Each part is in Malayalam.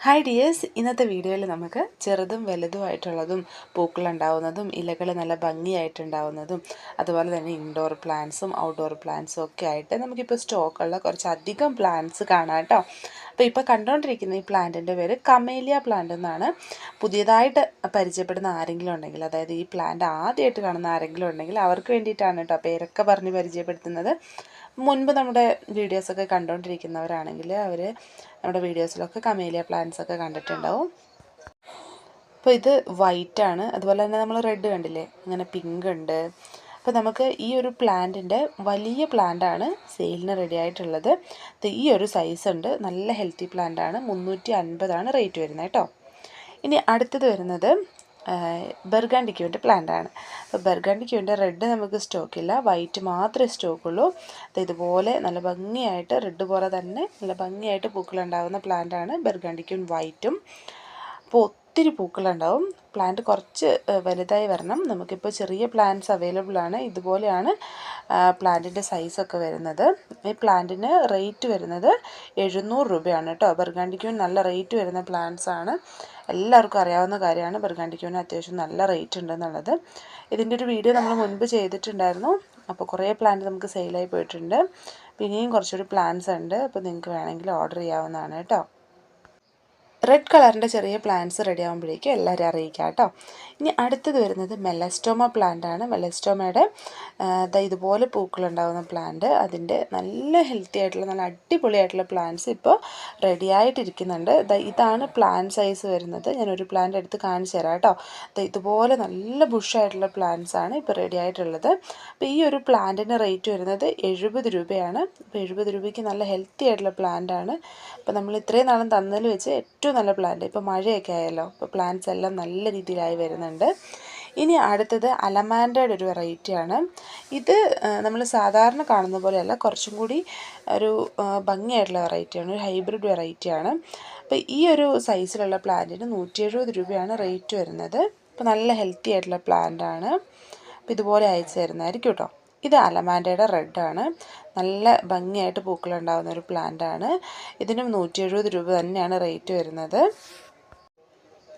ഹായ് ഡിയേഴ്സ് ഇന്നത്തെ വീഡിയോയിൽ നമുക്ക് ചെറുതും വലുതുമായിട്ടുള്ളതും പൂക്കളുണ്ടാവുന്നതും ഇലകൾ നല്ല ഭംഗിയായിട്ടുണ്ടാവുന്നതും അതുപോലെ തന്നെ ഇൻഡോർ പ്ലാന്റ്സും ഔട്ട്ഡോർ പ്ലാന്റ്സും ഒക്കെ ആയിട്ട് നമുക്കിപ്പോൾ സ്റ്റോക്കുള്ള കുറച്ചധികം പ്ലാന്റ്സ് കാണാം കേട്ടോ. അപ്പോൾ ഇപ്പോൾ കണ്ടുകൊണ്ടിരിക്കുന്ന ഈ പ്ലാന്റിന്റെ പേര് കമേലിയ പ്ലാന്റ് എന്നാണ്. പുതിയതായിട്ട് പരിചയപ്പെടുന്ന ആരെങ്കിലും ഉണ്ടെങ്കിൽ അതായത് ഈ പ്ലാന്റ് ആദ്യമായിട്ട് കാണുന്ന ആരെങ്കിലും ഉണ്ടെങ്കിൽ അവർക്ക് വേണ്ടിയിട്ടാണ് കേട്ടോ പേരൊക്കെ പറഞ്ഞ് പരിചയപ്പെടുത്തുന്നത്. മുൻപ് നമ്മുടെ വീഡിയോസൊക്കെ കണ്ടുകൊണ്ടിരിക്കുന്നവരാണെങ്കിൽ അവർ നമ്മുടെ വീഡിയോസിലൊക്കെ കമേലിയ പ്ലാന്റ്സ് ഒക്കെ കണ്ടിട്ടുണ്ടാവും. അപ്പോൾ ഇത് വൈറ്റാണ്. അതുപോലെ തന്നെ നമ്മൾ റെഡ് കണ്ടില്ലേ? അങ്ങനെ പിങ്ക് ഉണ്ട്. അപ്പോൾ നമുക്ക് ഈ ഒരു പ്ലാന്റിന്റെ വലിയ പ്ലാന്റാണ് സെയിലിന് റെഡി ആയിട്ടുള്ളത്. ഈ ഒരു സൈസ് ഉണ്ട്. നല്ല ഹെൽത്തി പ്ലാന്റ് ആണ്. മുന്നൂറ്റി അൻപതാണ് റേറ്റ് വരുന്നത് കേട്ടോ. ഇനി അടുത്തത് വരുന്നത് ബെർഗാണ്ടിക്ക് വേണ്ടി പ്ലാന്റാണ് അപ്പോൾ ബെർഗാണ്ടിക്ക് വേണ്ടി റെഡ് നമുക്ക് സ്റ്റോക്കില്ല വൈറ്റ് മാത്രമേ സ്റ്റോക്കുള്ളൂ അപ്പോൾ ഇതുപോലെ നല്ല ഭംഗിയായിട്ട് റെഡ് പോലെ തന്നെ നല്ല ഭംഗിയായിട്ട് പൂക്കളുണ്ടാകുന്ന പ്ലാന്റാണ് ബെർഗാണ്ടിക്കും വൈറ്റും അപ്പോൾ ഒത്തിരി പൂക്കളുണ്ടാവും. പ്ലാന്റ് കുറച്ച് വലുതായി വരണം. നമുക്കിപ്പോൾ ചെറിയ പ്ലാന്റ്സ് അവൈലബിൾ ആണ്. ഇതുപോലെയാണ് പ്ലാന്റിന്റെ സൈസൊക്കെ വരുന്നത്. ഈ പ്ലാന്റിന് റേറ്റ് വരുന്നത് എഴുന്നൂറ് രൂപയാണ് കേട്ടോ ബർഗാണ്ടിക്കൂൻ നല്ല റേറ്റ് വരുന്ന പ്ലാന്റ്സ് ആണ്. എല്ലാവർക്കും അറിയാവുന്ന കാര്യമാണ്. ബർഗാണ്ടിക്കൂന് അത്യാവശ്യം നല്ല റേറ്റ് ഉണ്ടെന്നുള്ളത്. ഇതിന്റെ ഒരു വീഡിയോ നമ്മൾ മുൻപ് ചെയ്തിട്ടുണ്ടായിരുന്നു. അപ്പോൾ കുറേ പ്ലാന്റ് നമുക്ക് സെയിലായി പോയിട്ടുണ്ട്. പിന്നെയും കുറച്ചുകൂടി പ്ലാന്റ്സ് ഉണ്ട്. അപ്പോൾ നിങ്ങൾക്ക് വേണമെങ്കിൽ ഓർഡർ ചെയ്യാവുന്നതാണ് കേട്ടോ റെഡ് കളറിന്റെ ചെറിയ പ്ലാന്റ്സ് റെഡി ആകുമ്പോഴേക്കും എല്ലാവരും അറിയിക്കാം കേട്ടോ. ഇനി അടുത്തത് വരുന്നത് മെലസ്റ്റോമ പ്ലാന്റ് ആണ്. മെലസ്റ്റോമയുടെ ഇതുപോലെ പൂക്കളുണ്ടാകുന്ന പ്ലാന്റ് അതിന്റെ നല്ല ഹെൽത്തി ആയിട്ടുള്ള നല്ല അടിപൊളിയായിട്ടുള്ള പ്ലാന്റ്സ് ഇപ്പോൾ റെഡി ആയിട്ടിരിക്കുന്നുണ്ട്. ഇതാണ് പ്ലാന്റ് സൈസ് വരുന്നത്. ഞാൻ ഒരു പ്ലാന്റ് എടുത്ത് കാണിച്ചു തരാം കേട്ടോ. ഇതുപോലെ നല്ല ബുഷായിട്ടുള്ള പ്ലാന്റ്സ് ആണ് ഇപ്പോൾ റെഡി ആയിട്ടുള്ളത്. അപ്പോൾ ഈ ഒരു പ്ലാന്റിന്റെ റേറ്റ് വരുന്നത് എഴുപത് രൂപയാണ്. അപ്പോൾ എഴുപത് രൂപയ്ക്ക് നല്ല ഹെൽത്തി ആയിട്ടുള്ള പ്ലാന്റ് ആണ്. അപ്പോൾ നമ്മൾ ഇത്രയും നാളും തന്നതിൽ വെച്ച് ഏറ്റവും നല്ല പ്ലാന്റ് ഇപ്പോൾ മഴയൊക്കെ ആയല്ലോ ഇപ്പോൾ പ്ലാന്റ്സ് എല്ലാം നല്ല രീതിയിലായി വരുന്നുണ്ട്. ഇനി അടുത്തത് അലമാൻഡയുടെ ഒരു വെറൈറ്റിയാണ് ഇത് നമ്മൾ സാധാരണ കാണുന്ന പോലെയല്ല കുറച്ചും കൂടി ഒരു ഭംഗിയായിട്ടുള്ള വെറൈറ്റിയാണ് ഒരു ഹൈബ്രിഡ് വെറൈറ്റിയാണ് അപ്പോൾ ഈ ഒരു സൈസിലുള്ള പ്ലാന്റിന് നൂറ്റി എഴുപത് രൂപയാണ് റേറ്റ് വരുന്നത്. അപ്പോൾ നല്ല ഹെൽത്തി ആയിട്ടുള്ള പ്ലാന്റ് ആണ്. അപ്പോൾ ഇതുപോലെ അയച്ചു തരുന്നതായിരിക്കും കേട്ടോ ഇത് അലമാൻഡയുടെ റെഡാണ് നല്ല ഭംഗിയായിട്ട് പൂക്കളുണ്ടാകുന്ന ഒരു പ്ലാന്റാണ് ഇതിനും നൂറ്റി എഴുപത് രൂപ തന്നെയാണ് റേറ്റ് വരുന്നത്.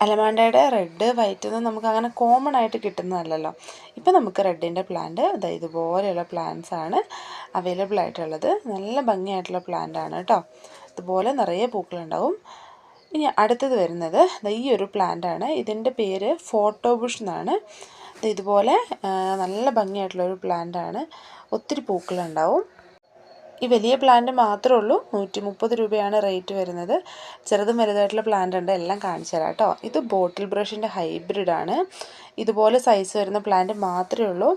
അലമാണ്ടയുടെ റെഡ് വൈറ്റ് ഒന്നും നമുക്ക് അങ്ങനെ കോമൺ ആയിട്ട് കിട്ടുന്നതല്ലല്ലോ. ഇപ്പം നമുക്ക് റെഡിന്റെ പ്ലാന്റ് അതായത് ഇതുപോലെയുള്ള പ്ലാന്റ്സ് ആണ് അവൈലബിൾ ആയിട്ടുള്ളത്. നല്ല ഭംഗിയായിട്ടുള്ള പ്ലാന്റ് ആണ് കേട്ടോ ഇതുപോലെ നിറയെ പൂക്കളുണ്ടാവും. ഇനി അടുത്തത് വരുന്നത് ഈ ഒരു പ്ലാന്റ് ആണ്. ഇതിന്റെ പേര് ഫോട്ടോ ബുഷ് എന്നാണ്. ഇതുപോലെ നല്ല ഭംഗിയായിട്ടുള്ളൊരു പ്ലാന്റാണ് ഒത്തിരി പൂക്കളുണ്ടാവും. ഈ വലിയ പ്ലാന്റ് മാത്രമേ ഉള്ളൂ. നൂറ്റി മുപ്പത് രൂപയാണ് റേറ്റ് വരുന്നത്. ചെറുതും വലുതായിട്ടുള്ള പ്ലാന്റ് ഉണ്ട്. എല്ലാം കാണിച്ചു തരാം കേട്ടോ. ഇത് ബോട്ടിൽ ബ്രഷിന്റെ ഹൈബ്രിഡാണ് ഇതുപോലെ സൈസ് വരുന്ന പ്ലാന്റ് മാത്രമേ ഉള്ളൂ.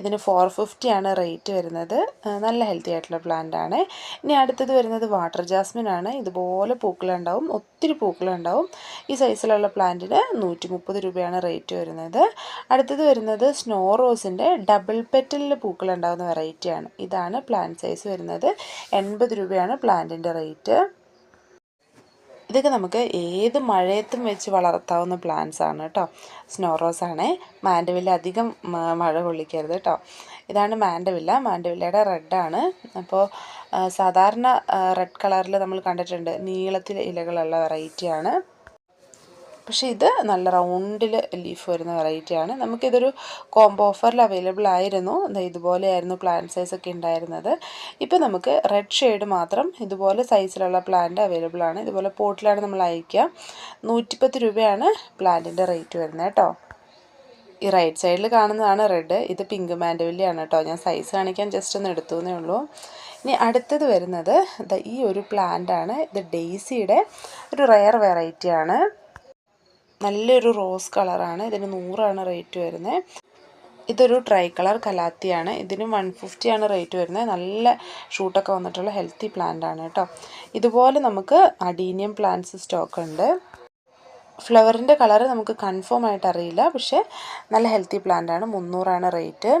ഇതിന് ഫോർ ഫിഫ്റ്റിയാണ് റേറ്റ് വരുന്നത്. നല്ല ഹെൽത്തി ആയിട്ടുള്ള പ്ലാന്റ് ആണ്. ഇനി അടുത്തത് വരുന്നത് വാട്ടർ ജാസ്മിൻ ആണ്. ഇതുപോലെ പൂക്കളുണ്ടാവും ഒത്തിരി പൂക്കളുണ്ടാവും ഈ സൈസിലുള്ള പ്ലാന്റിന് നൂറ്റി മുപ്പത് രൂപയാണ് റേറ്റ് വരുന്നത്. അടുത്തത് വരുന്നത് സ്നോ റോസിന്റെ ഡബിൾ പെറ്റലിൽ പൂക്കളുണ്ടാകുന്ന വെറൈറ്റിയാണ് ഇതാണ് പ്ലാന്റ് സൈസ് വരുന്നത്. എൺപത് രൂപയാണ് പ്ലാന്റിന്റെ റേറ്റ് ഇതൊക്കെ നമുക്ക് ഏത് മഴയത്തും വെച്ച് വളർത്താവുന്ന പ്ലാന്റ്സ് ആണ് കേട്ടോ സ്നോറോസ് ആണ്. മാൻഡവില്ല അധികം മഴ കൊള്ളിക്കരുത് കേട്ടോ ഇതാണ് മാൻഡവില്ല മാൻഡവില്ലയുടെ റെഡാണ് അപ്പോൾ സാധാരണ റെഡ് കളറിൽ നമ്മൾ കണ്ടിട്ടുണ്ട്. നീളത്തിൽ ഇലകളുള്ള വെറൈറ്റിയാണ് പക്ഷേ ഇത് നല്ല റൗണ്ടിൽ ലീഫ് വരുന്ന വെറൈറ്റിയാണ് നമുക്കിതൊരു കോംബോ ഓഫറിൽ അവൈലബിൾ ആയിരുന്നു. ഇതുപോലെയായിരുന്നു പ്ലാന്റ് സൈസ് ഒക്കെ ഉണ്ടായിരുന്നത്. ഇപ്പോൾ നമുക്ക് റെഡ് ഷെയ്ഡ് മാത്രം ഇതുപോലെ സൈസിലുള്ള പ്ലാന്റ് അവൈലബിൾ ആണ്. ഇതുപോലെ പോട്ടിലാണ് നമ്മൾ അയക്കുക. നൂറ്റിപ്പത്ത് രൂപയാണ് പ്ലാന്റിന്റെ റേറ്റ് വരുന്നത് കേട്ടോ. ഈ റൈറ്റ് സൈഡിൽ കാണുന്നതാണ് റെഡ് ഇത് പിങ്ക് മാൻഡവില്ലിയാണ് കേട്ടോ. ഞാൻ സൈസ് കാണിക്കാൻ ജസ്റ്റ് ഒന്ന് എടുത്തു എന്നേ ഉള്ളൂ. ഇനി അടുത്തത് വരുന്നത് ഈ ഒരു പ്ലാന്റ് ആണ്. ഇത് ഡെയ്സിയുടെ ഒരു റയർ വെറൈറ്റിയാണ് നല്ലൊരു റോസ് കളറാണ്. ഇതിന് നൂറാണ് റേറ്റ് വരുന്നത് ഇതൊരു ട്രൈ കളർ കലാത്തിയാണ്. ഇതിന് വൺ ഫിഫ്റ്റിയാണ് റേറ്റ് വരുന്നത് നല്ല ഷൂട്ടൊക്കെ വന്നിട്ടുള്ള ഹെൽത്തി പ്ലാന്റ് ആണ് കേട്ടോ. ഇതുപോലെ നമുക്ക് അഡീനിയം പ്ലാന്റ്സ് സ്റ്റോക്ക് ഉണ്ട് ഫ്ലവറിന്റെ കളർ നമുക്ക് കൺഫേം ആയിട്ട് അറിയില്ല. പക്ഷേ നല്ല ഹെൽത്തി പ്ലാന്റ് ആണ്. മുന്നൂറാണ് റേറ്റ്.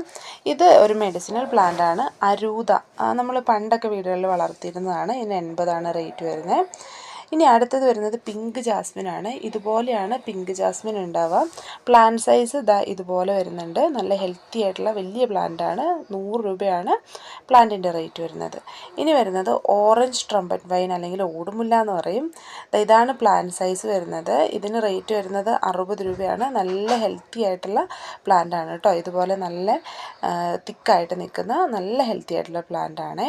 ഇത് ഒരു മെഡിസിനൽ പ്ലാന്റ് ആണ്. അരൂത. നമ്മൾ പണ്ടൊക്കെ വീടുകളിൽ വളർത്തിയിരുന്നതാണ്. ഇതിന് എൺപതാണ് റേറ്റ് വരുന്നത് ഇനി അടുത്തത് വരുന്നത് പിങ്ക് ജാസ്മിൻ ആണ്. ഇതുപോലെയാണ് പിങ്ക് ജാസ്മിൻ ഉണ്ടാവുക. പ്ലാന്റ് സൈസ് ഇതാ ഇതുപോലെ വരുന്നുണ്ട്. നല്ല ഹെൽത്തി ആയിട്ടുള്ള വലിയ പ്ലാന്റ് ആണ്. നൂറ് രൂപയാണ് പ്ലാന്റിന്റെ റേറ്റ് വരുന്നത്. ഇനി വരുന്നത് ഓറഞ്ച് ട്രംപറ്റ് വൈൻ അല്ലെങ്കിൽ ഓടുമുല്ല എന്ന് പറയും. ഇതാണ് പ്ലാന്റ് സൈസ് വരുന്നത്. ഇതിന് റേറ്റ് വരുന്നത് അറുപത് രൂപയാണ്. നല്ല ഹെൽത്തി ആയിട്ടുള്ള പ്ലാന്റ് ആണ് കേട്ടോ ഇതുപോലെ നല്ല തിക്കായിട്ട് നിൽക്കുന്ന നല്ല ഹെൽത്തി ആയിട്ടുള്ള പ്ലാന്റ് ആണ്.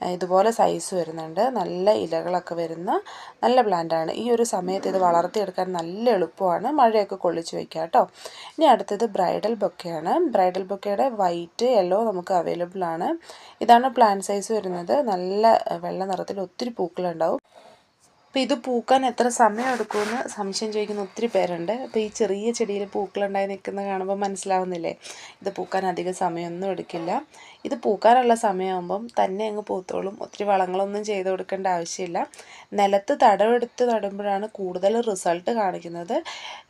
ഇതുപോലെ സൈസ് വരുന്നുണ്ട്. നല്ല ഇലകളൊക്കെ വരുന്ന നല്ല പ്ലാന്റാണ് ഈ ഒരു സമയത്ത് ഇത് വളർത്തിയെടുക്കാൻ നല്ല എളുപ്പമാണ്. മഴയൊക്കെ കൊള്ളിച്ച് വയ്ക്കുക കേട്ടോ. ഇനി അടുത്തത് ബ്രൈഡൽ ബൊക്കെയാണ് ബ്രൈഡൽ ബൊക്കയുടെ വൈറ്റ് യെല്ലോ നമുക്ക് അവൈലബിൾ ആണ്. ഇതാണ് പ്ലാന്റ് സൈസ് വരുന്നത്. നല്ല വെള്ള നിറത്തിൽ ഒത്തിരി പൂക്കളുണ്ടാവും. അപ്പോൾ ഇത് പൂക്കാൻ എത്ര സമയം എടുക്കുമെന്ന് സംശയം ചോദിക്കുന്ന ഒത്തിരി പേരുണ്ട്. അപ്പോൾ ഈ ചെറിയ ചെടിയിൽ പൂക്കളുണ്ടായി നിൽക്കുന്നത് കാണുമ്പോൾ മനസ്സിലാവുന്നില്ലേ? ഇത് പൂക്കാൻ അധികം സമയമൊന്നും എടുക്കില്ല. ഇത് പൂക്കാനുള്ള സമയമാകുമ്പം തന്നെ അങ്ങ് പൂത്തോളും. ഒത്തിരി വളങ്ങളൊന്നും ചെയ്ത് കൊടുക്കേണ്ട ആവശ്യമില്ല. നിലത്ത് തടവെടുത്ത് നടുമ്പോഴാണ് കൂടുതൽ റിസൾട്ട് കാണിക്കുന്നത്.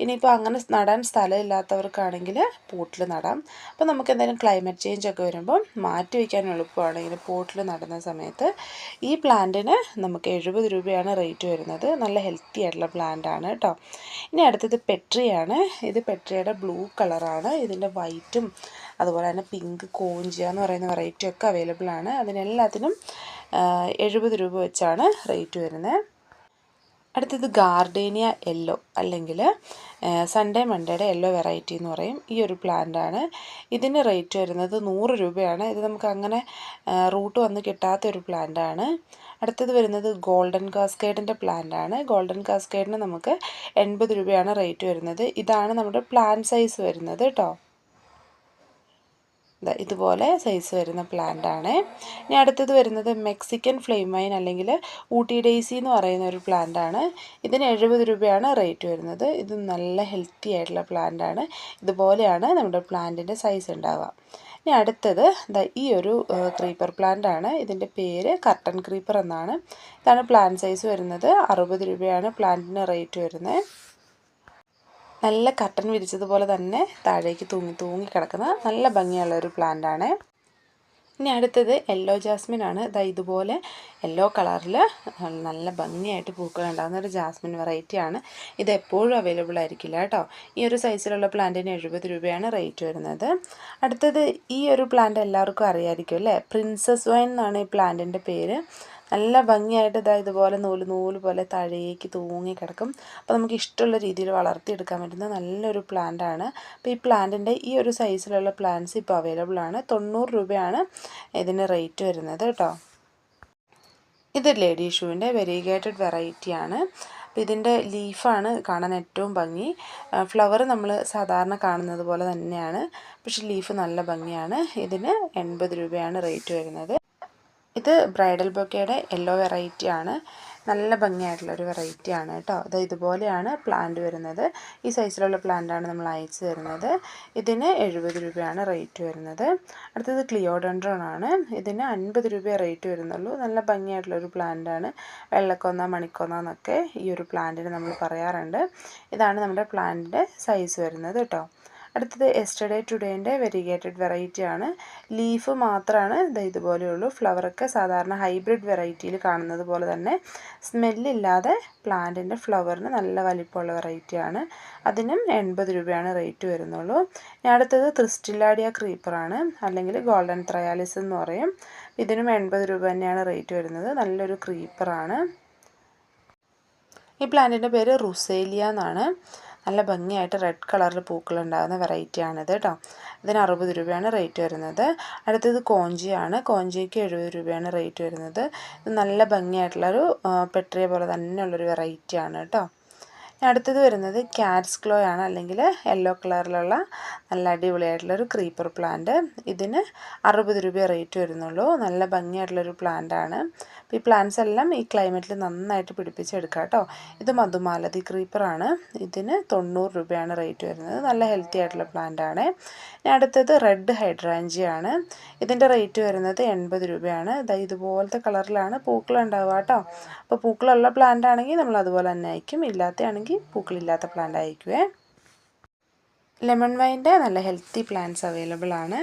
ഇനിയിപ്പോൾ അങ്ങനെ നടാൻ സ്ഥലമില്ലാത്തവർക്കാണെങ്കിൽ പോട്ടിൽ നടാം. അപ്പോൾ നമുക്ക് എന്തെങ്കിലും ക്ലൈമറ്റ് ചേഞ്ച് ഒക്കെ വരുമ്പം മാറ്റി വയ്ക്കാൻ എളുപ്പമാണ് ഇങ്ങനെ പോട്ടിൽ നടുന്ന സമയത്ത്. ഈ പ്ലാന്റിന് നമുക്ക് എഴുപത് രൂപയാണ് റേറ്റ് നല്ല ഹെൽത്തി ആയിട്ടുള്ള പ്ലാന്റ് ആണ് കേട്ടോ ഇനി അടുത്തത് പെട്രിയാണ്. ഇത് പെട്രിയുടെ ബ്ലൂ കളറാണ് ഇതിന്റെ വൈറ്റും അതുപോലെ തന്നെ പിങ്ക് കോഞ്ചിയ എന്ന് പറയുന്ന വെറൈറ്റി ഒക്കെ അവൈലബിൾ ആണ്. അതിനെല്ലാത്തിനും എഴുപത് രൂപ വെച്ചാണ് റേറ്റ് വരുന്നത് അടുത്തത് ഗാർഡേനിയ യെല്ലോ അല്ലെങ്കിൽ സൺഡേ മൺഡേയുടെ യെല്ലോ വെറൈറ്റി എന്ന് പറയും. ഈ ഒരു പ്ലാന്റാണ് ഇതിന് റേറ്റ് വരുന്നത് നൂറ് രൂപയാണ്. ഇത് നമുക്ക് അങ്ങനെ റൂട്ട് വന്ന് കിട്ടാത്ത ഒരു പ്ലാന്റാണ് അടുത്തത് വരുന്നത് ഗോൾഡൻ കാസ്കേഡിന്റെ പ്ലാന്റ് ആണ്. ഗോൾഡൻ കാസ്കേഡിന് നമുക്ക് എൺപത് രൂപയാണ് റേറ്റ് വരുന്നത്. ഇതാണ് നമ്മുടെ പ്ലാന്റ് സൈസ് വരുന്നത് കേട്ടോ ഇതുപോലെ സൈസ് വരുന്ന പ്ലാന്റ് ആണ്. ഇനി അടുത്തത് വരുന്നത് മെക്സിക്കൻ ഫ്ലെയിം വൈൻ അല്ലെങ്കിൽ ഊട്ടി ഡേസി എന്ന് പറയുന്ന ഒരു പ്ലാന്റ് ആണ്. ഇതിന് എഴുപത് രൂപയാണ് റേറ്റ് വരുന്നത്. ഇത് നല്ല ഹെൽത്തി ആയിട്ടുള്ള പ്ലാന്റ് ആണ്. ഇതുപോലെയാണ് നമ്മുടെ പ്ലാന്റിന്റെ സൈസ് ഉണ്ടാവുക. ഇനി അടുത്തത് ഈ ഒരു ക്രീപ്പർ പ്ലാന്റ് ആണ്. ഇതിന്റെ പേര് കർട്ടൻ ക്രീപ്പർ എന്നാണ്. ഇതാണ് പ്ലാന്റ് സൈസ് വരുന്നത്. അറുപത് രൂപയാണ് പ്ലാന്റിന് റേറ്റ് വരുന്നത്. നല്ല കട്ടൻ വിരിച്ചതുപോലെ തന്നെ താഴേക്ക് തൂങ്ങി തൂങ്ങി കിടക്കുന്ന നല്ല ഭംഗിയുള്ള ഒരു പ്ലാന്റ് ആണ്. ഇനി അടുത്തത് യെല്ലോ ജാസ്മിൻ ആണ്. ഇതാ ഇതുപോലെ യെല്ലോ കളറിൽ നല്ല ഭംഗിയായിട്ട് പൂക്കൾ ഉണ്ടാകുന്ന ഒരു ജാസ്മിൻ വെറൈറ്റി ആണ്. ഇത് എപ്പോഴും അവൈലബിൾ ആയിരിക്കില്ല കേട്ടോ. ഈ ഒരു സൈസിലുള്ള പ്ലാന്റിന് എഴുപത് രൂപയാണ് റേറ്റ് വരുന്നത്. അടുത്തത് ഈ ഒരു പ്ലാന്റ് എല്ലാവർക്കും അറിയാമായിരിക്കും അല്ലേ? പ്രിൻസസ് വൈൻ എന്നാണ് ഈ പ്ലാന്റിന്റെ പേര്. നല്ല ഭംഗിയായിട്ട് ഇതാ ഇതുപോലെ നൂൽ നൂൽ പോലെ താഴേക്ക് തൂങ്ങി കിടക്കും. അപ്പോൾ നമുക്ക് ഇഷ്ടമുള്ള രീതിയിൽ വളർത്തിയെടുക്കാൻ പറ്റുന്ന നല്ലൊരു പ്ലാന്റ് ആണ്. അപ്പോൾ ഈ പ്ലാന്റിന്റെ ഈ ഒരു സൈസിലുള്ള പ്ലാന്റ്സ് ഇപ്പോൾ അവൈലബിൾ ആണ്. തൊണ്ണൂറ് രൂപയാണ് ഇതിന് റേറ്റ് വരുന്നത് കേട്ടോ. ഇത് ലേഡി ഷൂവിന്റെ വെരിഗേറ്റഡ് വെറൈറ്റിയാണ് അപ്പോൾ ഇതിന്റെ ലീഫാണ് കാണാൻ ഏറ്റവും ഭംഗി. ഫ്ലവർ നമ്മൾ സാധാരണ കാണുന്നത് പോലെ തന്നെയാണ്. പക്ഷേ ലീഫ് നല്ല ഭംഗിയാണ്. ഇതിന് എൺപത് രൂപയാണ് റേറ്റ് വരുന്നത്. ഇത് ബ്രൈഡൽ ബൊക്കയുടെ യെല്ലോ വെറൈറ്റി ആണ്. നല്ല ഭംഗിയായിട്ടുള്ളൊരു വെറൈറ്റി ആണ് കേട്ടോ. അത് ഇതുപോലെയാണ് പ്ലാന്റ് വരുന്നത്. ഈ സൈസിലുള്ള പ്ലാന്റാണ് നമ്മൾ അയച്ചു തരുന്നത്. ഇതിന് എഴുപത് രൂപയാണ് റേറ്റ് വരുന്നത്. അടുത്തത് ക്ലിയോഡൻഡ്രോൺ ആണ്. ഇതിന് അൻപത് രൂപ റേറ്റ് വരുന്നുള്ളൂ. നല്ല ഭംഗിയായിട്ടുള്ളൊരു പ്ലാന്റാണ് വെള്ളക്കൊന്ന മണിക്കൊന്ന എന്നൊക്കെ ഈ ഒരു പ്ലാന്റിന് നമ്മൾ പറയാറുണ്ട്. ഇതാണ് നമ്മുടെ പ്ലാന്റിന്റെ സൈസ് വരുന്നത് കേട്ടോ. അടുത്തത് എസ്റ്റഡേ ടുഡേന്റെ വെരിഗേറ്റഡ് വെറൈറ്റി ആണ്. ലീഫ് മാത്രമാണ് ഇത് ഇതുപോലെയുള്ളൂ. ഫ്ലവറൊക്കെ സാധാരണ ഹൈബ്രിഡ് വെറൈറ്റിയിൽ കാണുന്നത് പോലെ തന്നെ. സ്മെല്ലില്ലാതെ പ്ലാന്റിന്റെ ഫ്ലവറിന് നല്ല വലിപ്പമുള്ള വെറൈറ്റിയാണ് അതിനും എൺപത് രൂപയാണ് റേറ്റ് വരുന്നുള്ളൂ. ഞാൻ അടുത്തത് ക്രിസ്റ്റിലാഡിയ ക്രീപ്പറാണ് അല്ലെങ്കിൽ ഗോൾഡൻ ത്രയാലിസ് എന്ന് പറയും. ഇതിനും എൺപത് രൂപ തന്നെയാണ് റേറ്റ് വരുന്നത്. നല്ലൊരു ക്രീപ്പറാണ് ഈ പ്ലാന്റിന്റെ പേര് റുസേലിയ എന്നാണ്. നല്ല ഭംഗിയായിട്ട് റെഡ് കളറിൽ പൂക്കളുണ്ടാകുന്ന വെറൈറ്റിയാണിത് കേട്ടോ ഇതിന് അറുപത് രൂപയാണ് റേറ്റ് വരുന്നത്. അടുത്തത് കോഞ്ചിയാണ്. കോഞ്ചിക്ക് എഴുപത് രൂപയാണ് റേറ്റ് വരുന്നത്. ഇത് നല്ല ഭംഗിയായിട്ടുള്ളൊരു പെട്രിയ പോലെ തന്നെയുള്ളൊരു വെറൈറ്റിയാണ് കേട്ടോ അടുത്തത് വരുന്നത് ക്യാറ്റ്സ് ക്ലോ ആണ്. അല്ലെങ്കിൽ യെല്ലോ കളറിലുള്ള നല്ല അടിപൊളിയായിട്ടുള്ളൊരു ക്രീപ്പർ പ്ലാന്റ് ഇതിന് അറുപത് രൂപ റേറ്റ് വരുന്നുള്ളൂ. നല്ല ഭംഗിയായിട്ടുള്ളൊരു പ്ലാന്റ് ആണ്. അപ്പോൾ ഈ പ്ലാന്റ്സ് എല്ലാം ഈ ക്ലൈമറ്റിൽ നന്നായിട്ട് പിടിപ്പിച്ചെടുക്കാം കേട്ടോ ഇത് മധുമാലതി ക്രീപ്പറാണ് ഇതിന് തൊണ്ണൂറ് രൂപയാണ് റേറ്റ് വരുന്നത്. നല്ല ഹെൽത്തി ആയിട്ടുള്ള പ്ലാന്റ് ആണ്. അടുത്തത് റെഡ് ഹൈഡ്രാഞ്ചിയാണ് ഇതിന്റെ റേറ്റ് വരുന്നത് എൺപത് രൂപയാണ്. ഇതുപോലത്തെ കളറിലാണ് പൂക്കൾ ഉണ്ടാവുക കേട്ടോ അപ്പോൾ പൂക്കളുള്ള പ്ലാന്റ് ആണെങ്കിൽ നമ്മൾ അതുപോലെ തന്നെ അയക്കും ഇല്ലാത്തയാണെങ്കിൽ പൂക്കളില്ലാത്ത പ്ലാന്റ് അയക്കുവേ ലെമൺ വൈന്റെ നല്ല ഹെൽത്തി പ്ലാന്റ്സ് അവൈലബിൾ ആണ്.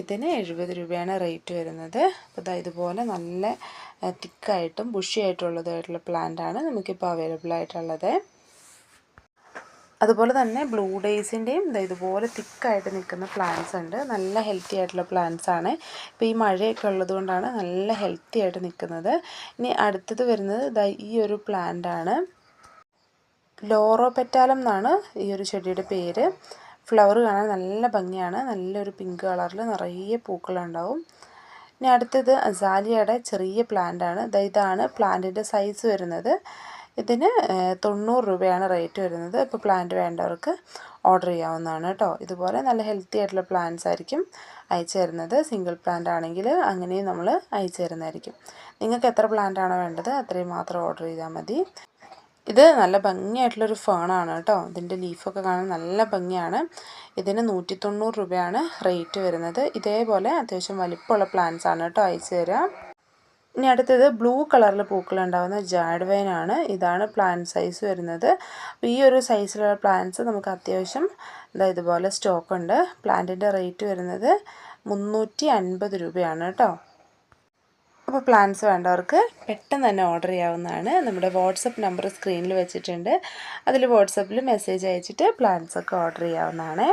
ഇതിന് എഴുപത് രൂപയാണ് റേറ്റ് വരുന്നത്. അപ്പോൾ ഇതാ ഇതുപോലെ നല്ല തിക്കായിട്ടും ബുഷി ആയിട്ടുള്ളതായിട്ടുള്ള പ്ലാന്റ് ആണ് നമുക്കിപ്പോൾ അവൈലബിൾ ആയിട്ടുള്ളത്. അതുപോലെ തന്നെ ബ്ലൂ ഡേയ്സിന്റെയും ഇതുപോലെ തിക്കായിട്ട് നിൽക്കുന്ന പ്ലാന്റ്സ് ഉണ്ട്. നല്ല ഹെൽത്തി ആയിട്ടുള്ള പ്ലാന്റ്സ് ആണ്. ഇപ്പോൾ ഈ മഴയൊക്കെ ഉള്ളത് കൊണ്ടാണ് നല്ല ഹെൽത്തി ആയിട്ട് നിൽക്കുന്നത്. ഇനി അടുത്തത് വരുന്നത് ഇതാ ഈ ഒരു പ്ലാന്റ് ആണ്. ലോറോ പെറ്റാലം എന്നാണ് ഈ ഒരു ചെടിയുടെ പേര്. ഫ്ലവർ കാണാൻ നല്ല ഭംഗിയാണ്. നല്ലൊരു പിങ്ക് കളറിൽ നിറയെ പൂക്കളുണ്ടാവും. ഇനി അടുത്തത് അസാലിയയുടെ ചെറിയ പ്ലാന്റ് ആണ്. ഇതാണ് പ്ലാന്റിന്റെ സൈസ് വരുന്നത്. ഇതിന് തൊണ്ണൂറ് രൂപയാണ് റേറ്റ് വരുന്നത്. ഇപ്പോൾ പ്ലാന്റ് വേണ്ടവർക്ക് ഓർഡർ ചെയ്യാവുന്നതാണ് കേട്ടോ. ഇതുപോലെ നല്ല ഹെൽത്തി ആയിട്ടുള്ള പ്ലാന്റ്സ് ആയിരിക്കും അയച്ചു തരുന്നത്. സിംഗിൾ പ്ലാന്റ് ആണെങ്കിൽ അങ്ങനെയും നമ്മൾ അയച്ചു തരുന്നതായിരിക്കും. നിങ്ങൾക്ക് എത്ര പ്ലാന്റ് ആണോ വേണ്ടത് അത്രയും മാത്രം ഓർഡർ ചെയ്താൽ മതി. ഇത് നല്ല ഭംഗിയായിട്ടുള്ളൊരു ഫേണാണ് കേട്ടോ. ഇതിന്റെ ലീഫൊക്കെ കാണാൻ നല്ല ഭംഗിയാണ്. ഇതിന് നൂറ്റി തൊണ്ണൂറ് രൂപയാണ് റേറ്റ് വരുന്നത്. ഇതേപോലെ അത്യാവശ്യം വലിപ്പമുള്ള പ്ലാന്റ്സ് ആണ് കേട്ടോ അയച്ചു തരാം. ഇനി അടുത്തത് ബ്ലൂ കളറിൽ പൂക്കളുണ്ടാകുന്ന ജാഡ് ആണ്. ഇതാണ് പ്ലാന്റ് സൈസ് വരുന്നത്. ഈ ഒരു സൈസിലുള്ള പ്ലാന്റ്സ് നമുക്ക് അത്യാവശ്യം ഇതാ ഇതുപോലെ സ്റ്റോക്കുണ്ട് പ്ലാന്റിന്റെ റേറ്റ് വരുന്നത് മുന്നൂറ്റി അൻപത് രൂപയാണ് കേട്ടോ. അപ്പോൾ പ്ലാൻസ് വേണ്ടവർക്ക് പെട്ടെന്ന് തന്നെ ഓർഡർ ചെയ്യാവുന്നതാണ്. നമ്മുടെ വാട്സപ്പ് നമ്പർ സ്ക്രീനിൽ വെച്ചിട്ടുണ്ട്. അതിൽ വാട്സപ്പിൽ മെസ്സേജ് അയച്ചിട്ട് പ്ലാൻസൊക്കെ ഓർഡർ ചെയ്യാവുന്നതാണ്.